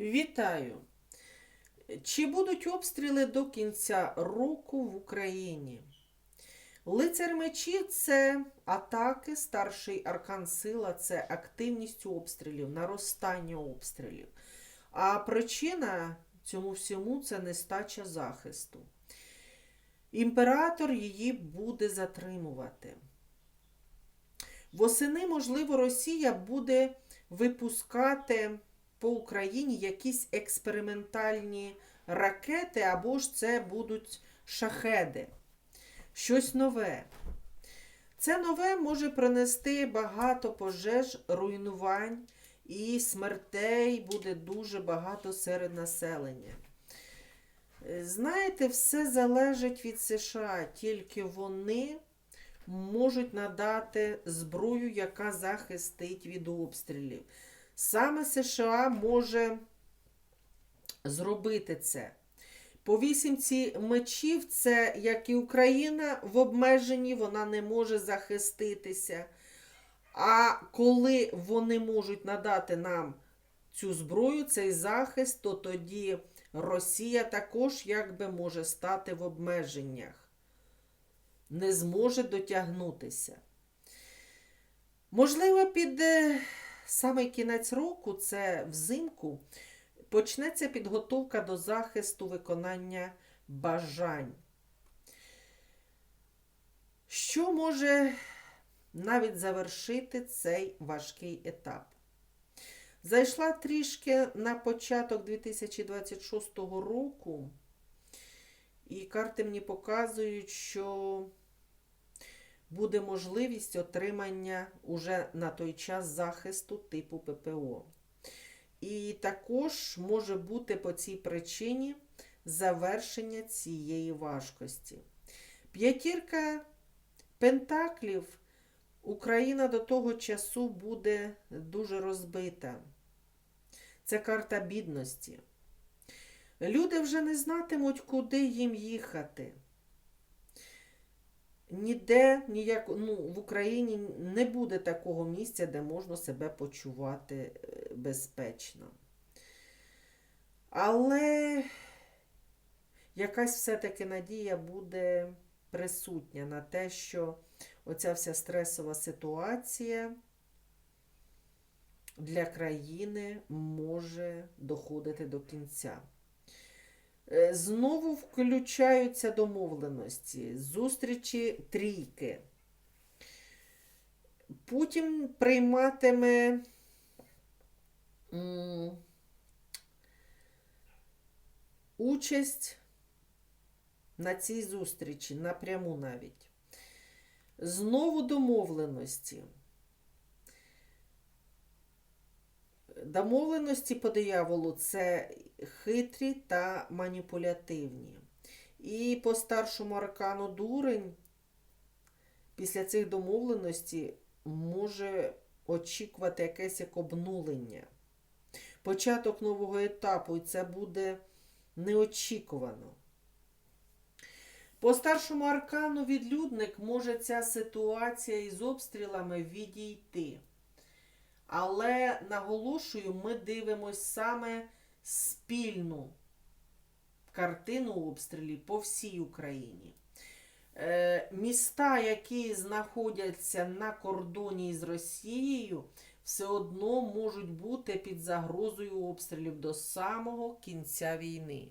Вітаю! Чи будуть обстріли до кінця року в Україні? Лицар мечі це атаки, старший аркан сила це активність обстрілів, наростання обстрілів. А причина цьому всьому це нестача захисту. Імператор її буде затримувати. Восени, можливо, Росія буде випускати по Україні якісь експериментальні ракети, або ж це будуть шахеди. Щось нове. Це нове може принести багато пожеж, руйнувань і смертей буде дуже багато серед населення. Знаєте, все залежить від США, тільки вони можуть надати зброю, яка захистить від обстрілів. Саме США може зробити це. По вісімці мечів, це як і Україна в обмеженні, вона не може захиститися. А коли вони можуть надати нам цю зброю, цей захист, то тоді Росія також якби може стати в обмеженнях, не зможе дотягнутися. Можливо, під е, самий кінець року, це взимку, почнеться підготовка до захисту виконання бажань. Що може навіть завершити цей важкий етап? Зайшла трішки на початок 2026 року, і карти мені показують, що буде можливість отримання уже на той час захисту типу ППО. І також може бути по цій причині завершення цієї важкості. П'ятірка пентаклів Україна до того часу буде дуже розбита. Це карта бідності. Люди вже не знатимуть, куди їм їхати. Ніде ніяк, ну, в Україні не буде такого місця, де можна себе почувати е, безпечно. Але якась все-таки надія буде присутня на те, що оця вся стресова ситуація для країни може доходити до кінця. Е, Знову включаються домовленості, зустрічі трійки. Путін прийматиме участь на цій зустрічі, напряму навіть. Знову домовленості. Домовленості по дияволу це хитрі та маніпулятивні. І по старшому аркану дурень після цих домовленостей може очікувати якесь як обнулення. Початок нового етапу, і це буде неочікувано. По старшому аркану відлюдник може ця ситуація із обстрілами відійти. Але наголошую, ми дивимось саме спільну картину обстрілів по всій Україні. Е, міста, які знаходяться на кордоні з Росією, все одно можуть бути під загрозою обстрілів до самого кінця війни.